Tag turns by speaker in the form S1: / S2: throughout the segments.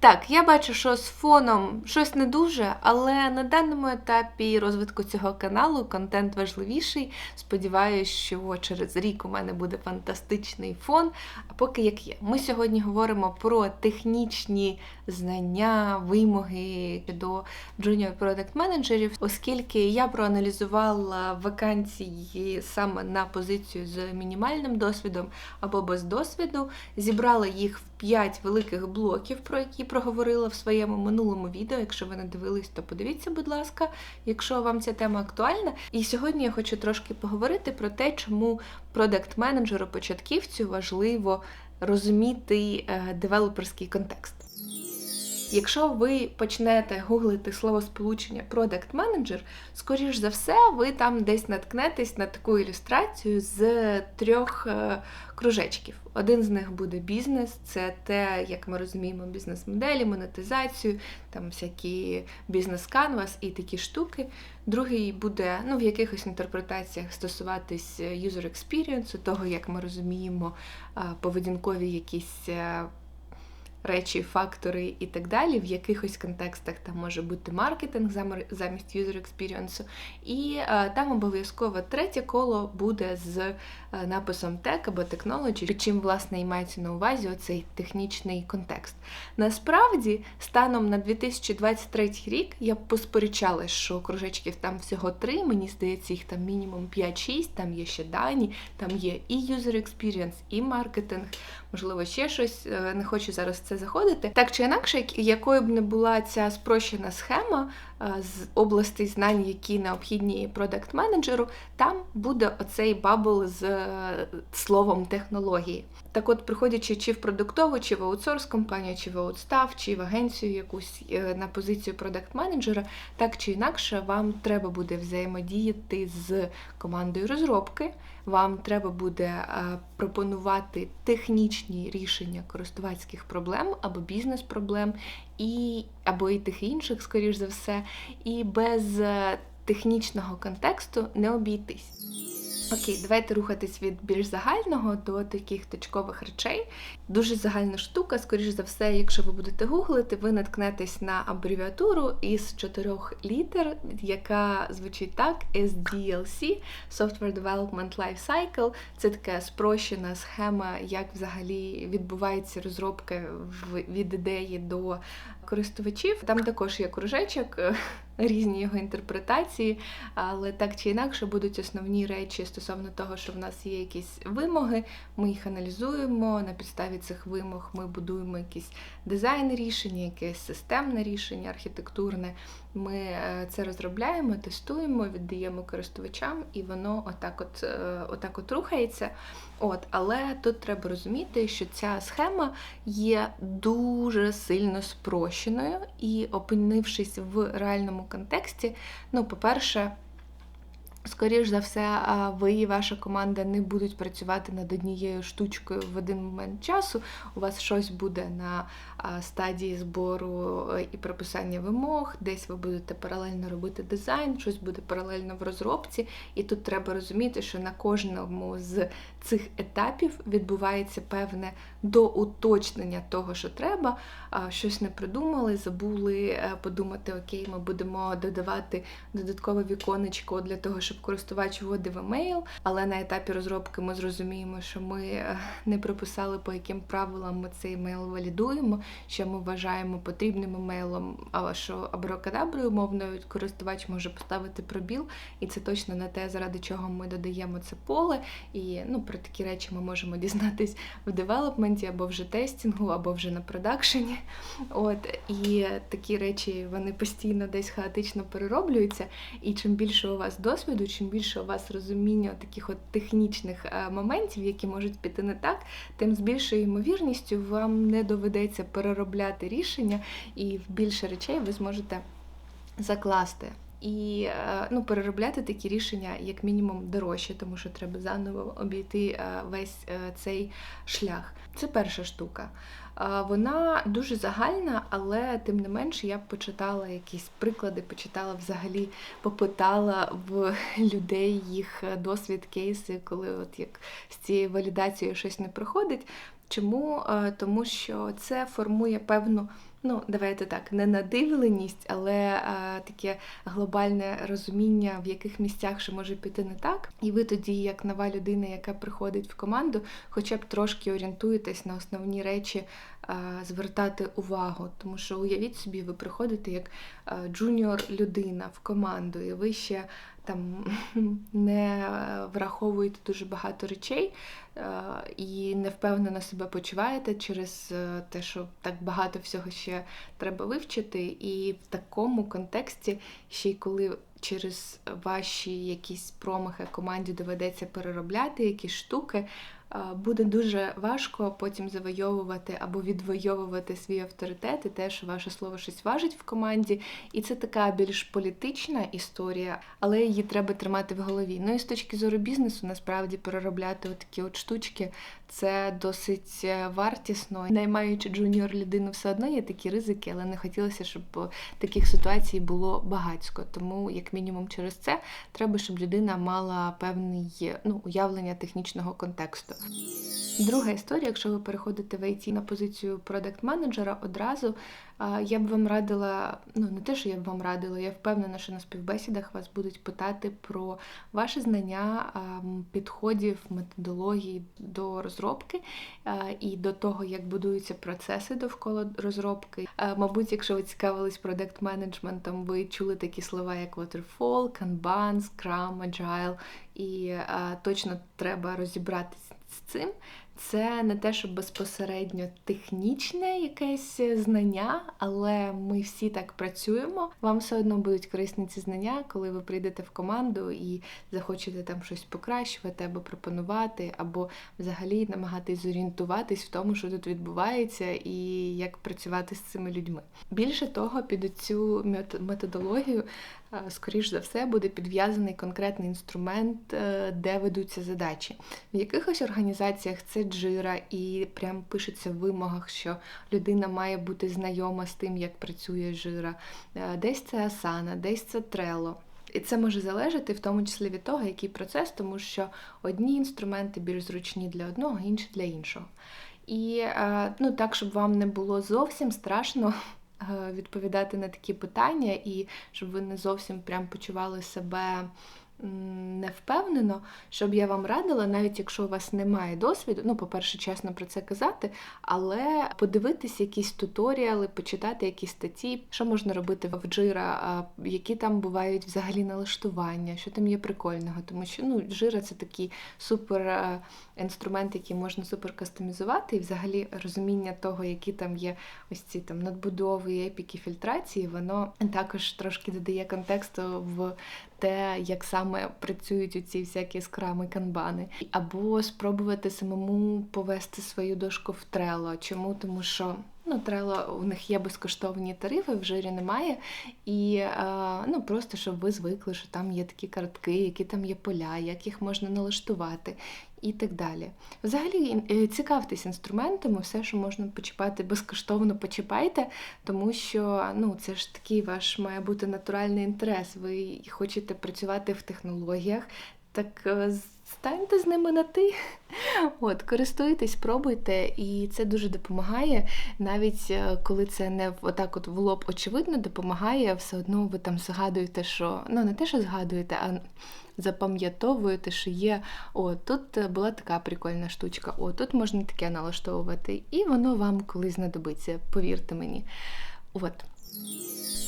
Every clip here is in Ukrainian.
S1: Так, я бачу, що з фоном щось не дуже, але на даному етапі розвитку цього каналу контент важливіший. Сподіваюсь, що через рік у мене буде фантастичний фон. А поки як є. Ми сьогодні говоримо про технічні знання, вимоги до junior product менеджерів, оскільки я проаналізувала вакансії саме на позицію з мінімальним досвідом або без досвіду, зібрала їх в 5 великих блоків, про які проговорила в своєму минулому відео. Якщо ви не дивились, то подивіться, будь ласка, якщо вам ця тема актуальна. І сьогодні я хочу трошки поговорити про те, чому продакт-менеджеру початківцю важливо розуміти е, девелоперський контекст. Якщо ви почнете гуглити словосполучення Product Manager, скоріш за все, ви там десь наткнетесь на таку ілюстрацію з трьох е, кружечків. Один з них буде бізнес, це те, як ми розуміємо, бізнес-моделі, монетизацію, там всякі бізнес-канвас і такі штуки. Другий буде ну, в якихось інтерпретаціях стосуватись user experience, того, як ми розуміємо поведінкові якісь е, речі, фактори і так далі. В якихось контекстах там може бути маркетинг замість user experience. І е, там обов'язково третє коло буде з е, написом Tech або Technology, чим, власне, і мається на увазі оцей технічний контекст. Насправді, станом на 2023 рік я посперечала, що кружечків там всього три, мені здається, їх там мінімум 5-6, там є ще дані, там є і user experience, і маркетинг, можливо, ще щось. Е, не хочу зараз заходити. Так чи інакше, якою б не була ця спрощена схема з областей знань, які необхідні продакт-менеджеру, там буде оцей бабл з е, словом технології. Так от, приходячи чи в продуктову, чи в аутсорс компанію, чи в аутстав, чи в агенцію якусь е, на позицію продакт-менеджера, так чи інакше, вам треба буде взаємодіяти з командою розробки, вам треба буде е, пропонувати технічні рішення користувацьких проблем або бізнес-проблем, і або і тих інших, скоріш за все, і без е, технічного контексту не обійтись. Окей, давайте рухатись від більш загального до таких точкових речей. Дуже загальна штука, скоріш за все, якщо ви будете гуглити, ви наткнетесь на абревіатуру із чотирьох літер, яка звучить так: SDLC, Software Development Life Cycle. Це така спрощена схема, як взагалі відбувається розробка від ідеї до користувачів. Там також є кружечок, е, різні його інтерпретації, але так чи інакше будуть основні речі стосовно того, що в нас є якісь вимоги, ми їх аналізуємо. На підставі цих вимог ми будуємо якісь дизайн рішення, якесь системне рішення, архітектурне. Ми е, це розробляємо, тестуємо, віддаємо користувачам, і воно отак от, е, отак от рухається. От, Але тут треба розуміти, що ця схема є дуже сильно спрощеною, і опинившись в реальному контексті, ну, по-перше, Скоріш за все, ви і ваша команда не будуть працювати над однією штучкою в один момент часу. У вас щось буде на стадії збору е, і прописання вимог, десь ви будете паралельно робити дизайн, щось буде паралельно в розробці. І тут треба розуміти, що на кожному з цих етапів відбувається певне доуточнення того, що треба. Щось не придумали, забули е, подумати, окей, ми будемо додавати додаткове віконечко для того, щоб користувач вводив емейл, але на етапі розробки ми зрозуміємо, що ми е, не прописали, по яким правилам ми цей емейл валідуємо, що ми вважаємо потрібним емейлом, а що абракадаброю мовною користувач може поставити пробіл, і це точно не те, заради чого ми додаємо це поле. І ну, про такі речі ми можемо дізнатись в девелопменті або вже тестінгу, або вже на продакшені. От І такі речі вони постійно десь хаотично перероблюються. І чим більше у вас досвіду, чим більше у вас розуміння таких от технічних е, моментів, які можуть піти не так, тим з більшою ймовірністю вам не доведеться переробляти рішення, і в більше речей ви зможете закласти. І е, ну, переробляти такі рішення як мінімум дорожче, тому що треба заново обійти е, весь цей шлях. Це перша штука. Вона дуже загальна, але тим не менше я почитала якісь приклади, почитала взагалі, попитала в людей їх досвід, кейси, коли от як з цією валідацією щось не проходить. Чому? Тому що це формує певну Ну, давайте так, не надивленість, але таке глобальне розуміння, в яких місцях що може піти не так. І ви тоді, як нова людина, яка приходить в команду, хоча б трошки орієнтуєтесь на основні речі, звертати увагу. Тому що уявіть собі, ви приходите як джуніор людина в команду, і ви ще там не враховуєте дуже багато речей е, і невпевнено себе почуваєте через е, те, що так багато всього ще треба вивчити. І в такому контексті, ще й коли через ваші якісь промахи команді доведеться переробляти якісь штуки буде дуже важко потім завойовувати або відвойовувати свій авторитет і те, що ваше слово щось важить в команді. І це така більш політична історія, але її треба тримати в голові. Ну і з точки зору бізнесу, насправді переробляти такі от штучки це досить е, вартісно. Наймаючи джуніор людину, все одно є такі ризики, але не хотілося, щоб таких ситуацій було багатько. Тому, як мінімум, через це треба, щоб людина мала певний ну, уявлення технічного контексту. Друга історія, якщо ви переходите в IT на позицію продакт-менеджера, одразу я б вам радила, ну не те, що я б вам радила, я впевнена, що на співбесідах вас будуть питати про ваші знання підходів, методології до розробки і до того, як будуються процеси довкола розробки. Мабуть, якщо ви цікавились продакт-менеджментом, ви чули такі слова, як Waterfall, Kanban, Scrum, Agile, і точно треба розібратися з цим. Це не те, що безпосередньо технічне якесь знання, але ми всі так працюємо. Вам все одно будуть корисні ці знання, коли ви прийдете в команду і захочете там щось покращувати або пропонувати, або взагалі намагатись зорієнтуватись в тому, що тут відбувається, і як працювати з цими людьми. Більше того, під цю методологію скоріш за все, буде підв'язаний конкретний інструмент, е, де ведуться задачі. В якихось організаціях це джира, і прям пишеться в вимогах, що людина має бути знайома з тим, як працює жира. Е, десь це Asana, десь це Trello. І це може залежати в тому числі від того, який процес, тому що одні інструменти більш зручні для одного, інші для іншого. І е, ну, так, щоб вам не було зовсім страшно Е, відповідати на такі питання, і щоб ви не зовсім прям почували себе не впевнено, щоб я вам радила, навіть якщо у вас немає досвіду, ну, по-перше, чесно про це казати, але подивитись якісь туторіали, почитати якісь статті, що можна робити в Jira, які там бувають взагалі налаштування, що там є прикольного, тому що ну, Jira це такий супер інструмент, який можна супер кастомізувати, і взагалі розуміння того, які там є ось ці там надбудови, епіки, фільтрації, воно також трошки додає контексту в те, як саме працюють у ці всякі скрами, канбани, або спробувати самому повести свою дошку в трело. Чому? Тому що ну, трело у них є безкоштовні тарифи, в жирі немає. І е, ну, просто щоб ви звикли, що там є такі картки, які там є поля, як їх можна налаштувати. І так далі. Взагалі, е, цікавтесь інструментами, все, що можна почіпати безкоштовно, почіпайте, тому що ну, це ж такий ваш має бути натуральний інтерес. Ви хочете працювати в технологіях, так е, станьте з ними на ти. От, Користуйтесь, пробуйте, і це дуже допомагає. Навіть е, коли це не отак от в лоб очевидно допомагає, все одно ви там згадуєте, що ну не те, що згадуєте, а запам'ятовуєте, що є, о, тут е, була така прикольна штучка, о, тут можна таке налаштовувати. І воно вам колись знадобиться, повірте мені. От.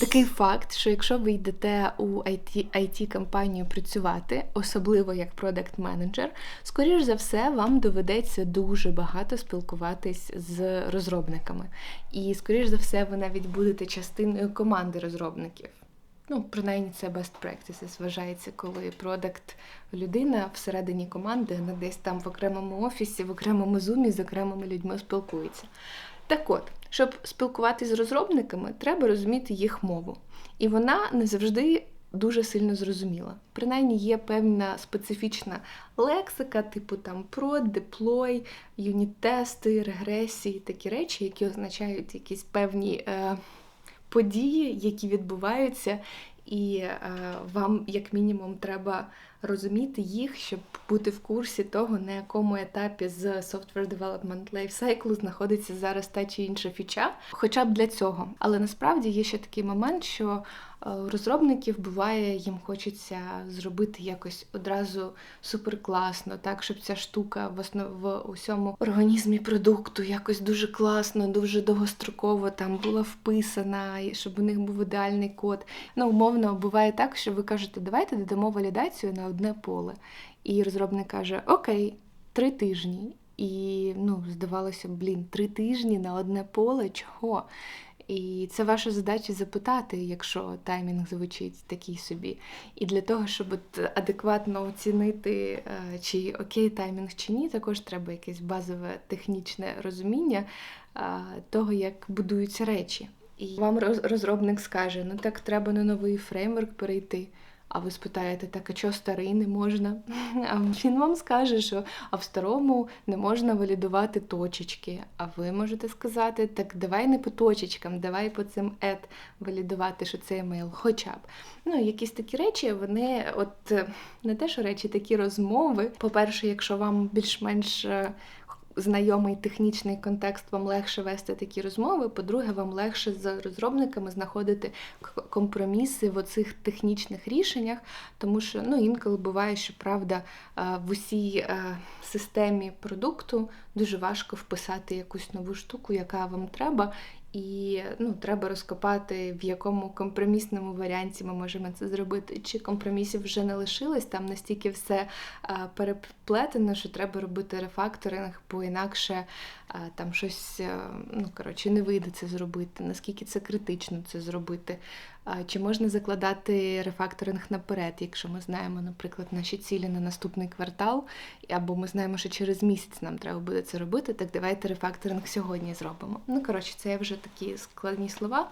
S1: Такий факт, що якщо ви йдете у it компанію працювати, особливо як продакт-менеджер, скоріш за все, вам доведеться дуже багато спілкуватись з розробниками. І, скоріш за все, ви навіть будете частиною команди розробників. Ну, принаймні, це best practices вважається, коли продакт людина всередині команди, не десь там в окремому офісі, в окремому зумі з окремими людьми спілкується. Так от, щоб спілкуватися з розробниками, треба розуміти їх мову. І вона не завжди дуже сильно зрозуміла. Принаймні є певна специфічна лексика, типу там prod, deploy, юніт-тести, регресії, такі речі, які означають якісь певні е, події, які відбуваються, і е, вам, як мінімум, треба розуміти їх, щоб бути в курсі того, на якому етапі з Software Development Life Cycle знаходиться зараз та чи інша фіча, хоча б для цього. Але насправді є ще такий момент, що Е, розробників буває, їм хочеться зробити якось одразу суперкласно, так, щоб ця штука в основ... в усьому організмі продукту якось дуже класно, дуже довгостроково там була вписана, щоб у них був ідеальний код. Ну, умовно, буває так, що ви кажете, давайте додамо валідацію на одне поле. І розробник каже: Окей, три тижні. І ну, здавалося, блін, три тижні на одне поле чого? І це ваша задача запитати, якщо таймінг звучить такий собі. І для того, щоб адекватно оцінити, е, чи окей таймінг чи ні, також треба якесь базове технічне розуміння е, того, як будуються речі. І вам розробник скаже: ну так треба на новий фреймворк перейти. А ви спитаєте, так а чого старий не можна? А він вам скаже, що а в старому не можна валідувати точечки. А ви можете сказати, так давай не по точечкам, давай по цим ед валідувати, що це емейл, хоча б. Ну, якісь такі речі, вони, от не те, що речі, такі розмови. По-перше, якщо вам більш-менш е, знайомий технічний контекст, вам легше вести такі розмови. По-друге, вам легше з розробниками знаходити компроміси в оцих технічних рішеннях, тому що ну, інколи буває, що правда в усій е, системі продукту дуже важко вписати якусь нову штуку, яка вам треба. І ну, треба розкопати, в якому компромісному варіанті ми можемо це зробити. Чи компромісів вже не лишилось, там настільки все переплетено, що треба робити рефакторинг, бо інакше там щось ну, коротше, не вийде це зробити, наскільки це критично це зробити. Чи можна закладати рефакторинг наперед, якщо ми знаємо, наприклад, наші цілі на наступний квартал, або ми знаємо, що через місяць нам треба буде це робити, так давайте рефакторинг сьогодні зробимо. Ну, коротше, це я вже такі складні слова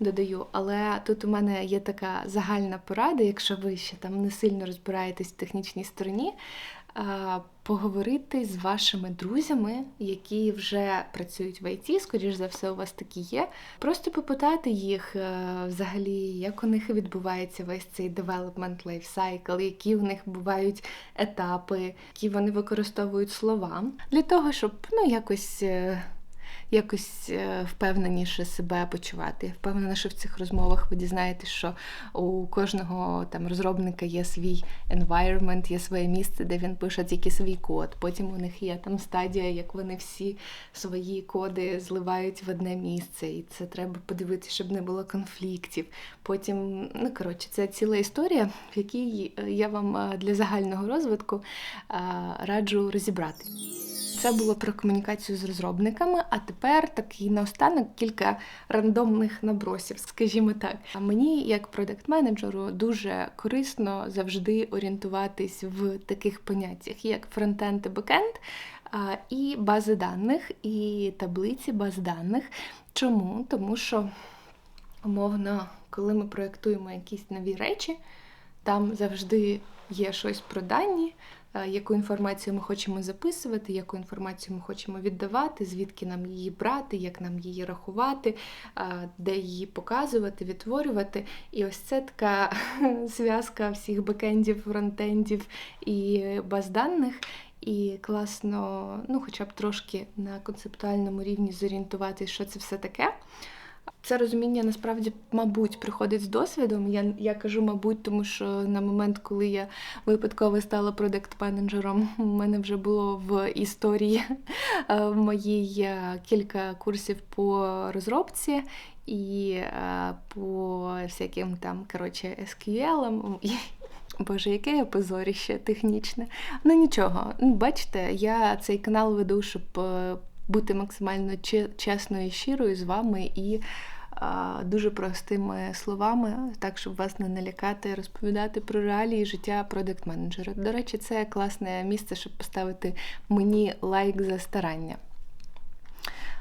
S1: додаю. Але тут у мене є така загальна порада, якщо ви ще там не сильно розбираєтесь в технічній стороні поговорити з вашими друзями, які вже працюють в ІТ, скоріш за все, у вас такі є. Просто попитати їх е, взагалі, як у них відбувається весь цей life cycle, які у них бувають етапи, які вони використовують слова, для того, щоб ну якось. Е, якось е, впевненіше себе почувати. Я впевнена, що в цих розмовах ви дізнаєтесь, що у кожного там розробника є свій environment, є своє місце, де він пише тільки свій код. Потім у них є там стадія, як вони всі свої коди зливають в одне місце, і це треба подивитися, щоб не було конфліктів. Потім, ну коротше, це ціла історія, в якій я вам е, для загального розвитку е, раджу розібрати. Це було про комунікацію з розробниками, а тепер такий наостанок кілька рандомних набросів, скажімо так. А мені, як продакт-менеджеру, дуже корисно завжди орієнтуватись в таких поняттях, як фронтенд і бекенд, і бази даних, і таблиці баз даних. Чому? Тому що, умовно, коли ми проєктуємо якісь нові речі, там завжди є щось про дані. Е, яку інформацію ми хочемо записувати, яку інформацію ми хочемо віддавати, звідки нам її брати, як нам її рахувати, е, де її показувати, відтворювати. І ось це така зв'язка всіх бекендів, фронтендів і баз даних. І класно, ну, хоча б трошки на концептуальному рівні зорієнтуватися, що це все таке. Це розуміння насправді, мабуть, приходить з досвідом. Я я кажу, мабуть, тому що на момент, коли я випадково стала продакт-менеджером, у мене вже було в історії е, в моїй е, кілька курсів по розробці і е, по всяким там коротше, SQL. Боже, яке я позоріще технічне. Ну нічого, ну бачите, я цей канал веду, щоб бути максимально чесною і щирою з вами і дуже простими словами, так щоб вас не налякати, розповідати про реалії життя продакт-менеджера. До речі, це класне місце, щоб поставити мені лайк за старання.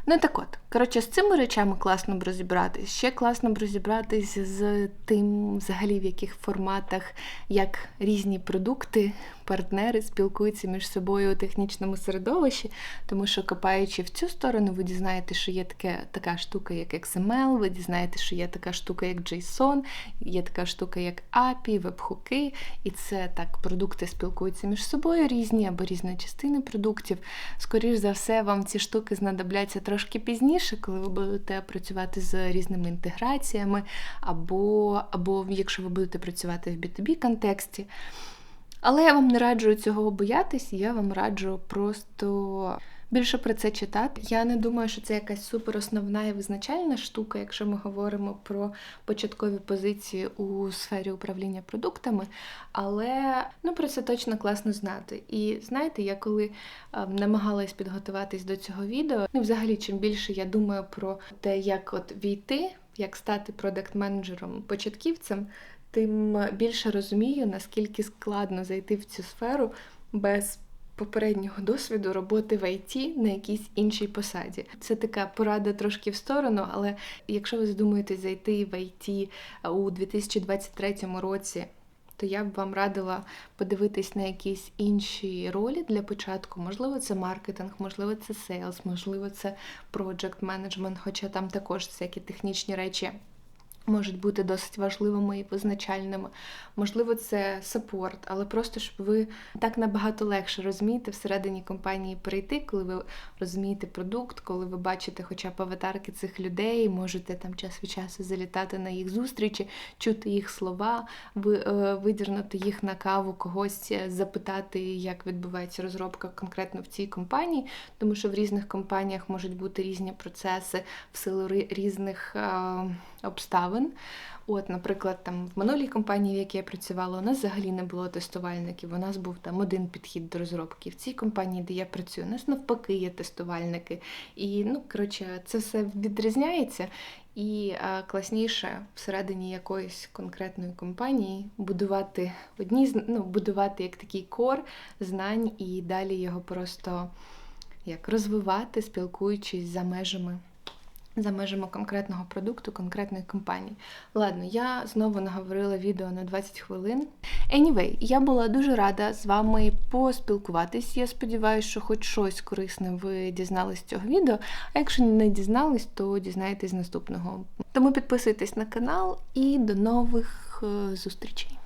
S1: Ну так от, коротше, з цими речами класно б розібратись. Ще класно б розібратись з тим, взагалі, в яких форматах як різні продукти партнери спілкуються між собою у технічному середовищі, тому що копаючи в цю сторону, ви дізнаєте, що є таке, така штука, як XML, ви дізнаєте, що є така штука, як JSON, є така штука, як API, веб-хуки, і це так, продукти спілкуються між собою різні або різні частини продуктів. Скоріш за все, вам ці штуки знадобляться трошки пізніше, коли ви будете працювати з різними інтеграціями, або, або якщо ви будете працювати в B2B контексті. Але я вам не раджу цього боятись, я вам раджу просто більше про це читати. Я не думаю, що це якась супер основна і визначальна штука, якщо ми говоримо про початкові позиції у сфері управління продуктами. Але ну про це точно класно знати. І знаєте, я коли е, намагалась підготуватись до цього відео, ну взагалі, чим більше я думаю про те, як от війти, як стати продакт-менеджером початківцем тим більше розумію, наскільки складно зайти в цю сферу без попереднього досвіду роботи в ІТ на якійсь іншій посаді. Це така порада трошки в сторону, але якщо ви задумуєтесь зайти в ІТ у 2023 році. То я б вам радила подивитись на якісь інші ролі для початку. Можливо, це маркетинг, можливо, це сейлс, можливо, це проджект менеджмент, хоча там також всякі технічні речі можуть бути досить важливими і визначальними. Можливо, це саппорт, але просто щоб ви так набагато легше розумієте всередині компанії перейти, коли ви розумієте продукт, коли ви бачите хоча б аватарки цих людей, можете там час від часу залітати на їх зустрічі, чути їх слова, е, видірнути їх на каву, когось е, запитати, як відбувається розробка конкретно в цій компанії, тому що в різних компаніях можуть бути різні процеси в силу різних обставин. От, Наприклад, там в минулій компанії, в якій я працювала, у нас взагалі не було тестувальників. У нас був там один підхід до розробки. В цій компанії, де я працюю, у нас навпаки є тестувальники. І, ну, коротше, це все відрізняється. І а, класніше всередині якоїсь конкретної компанії будувати одні ну, будувати як такий кор знань і далі його просто як розвивати, спілкуючись за межами за межами конкретного продукту, конкретної компанії. Ладно, я знову наговорила відео на 20 хвилин. Anyway, я була дуже рада з вами поспілкуватись. Я сподіваюся, що хоч щось корисне ви дізнались з цього відео. А якщо не дізнались, то дізнаєтесь з наступного. Тому підписуйтесь на канал і до нових е, зустрічей.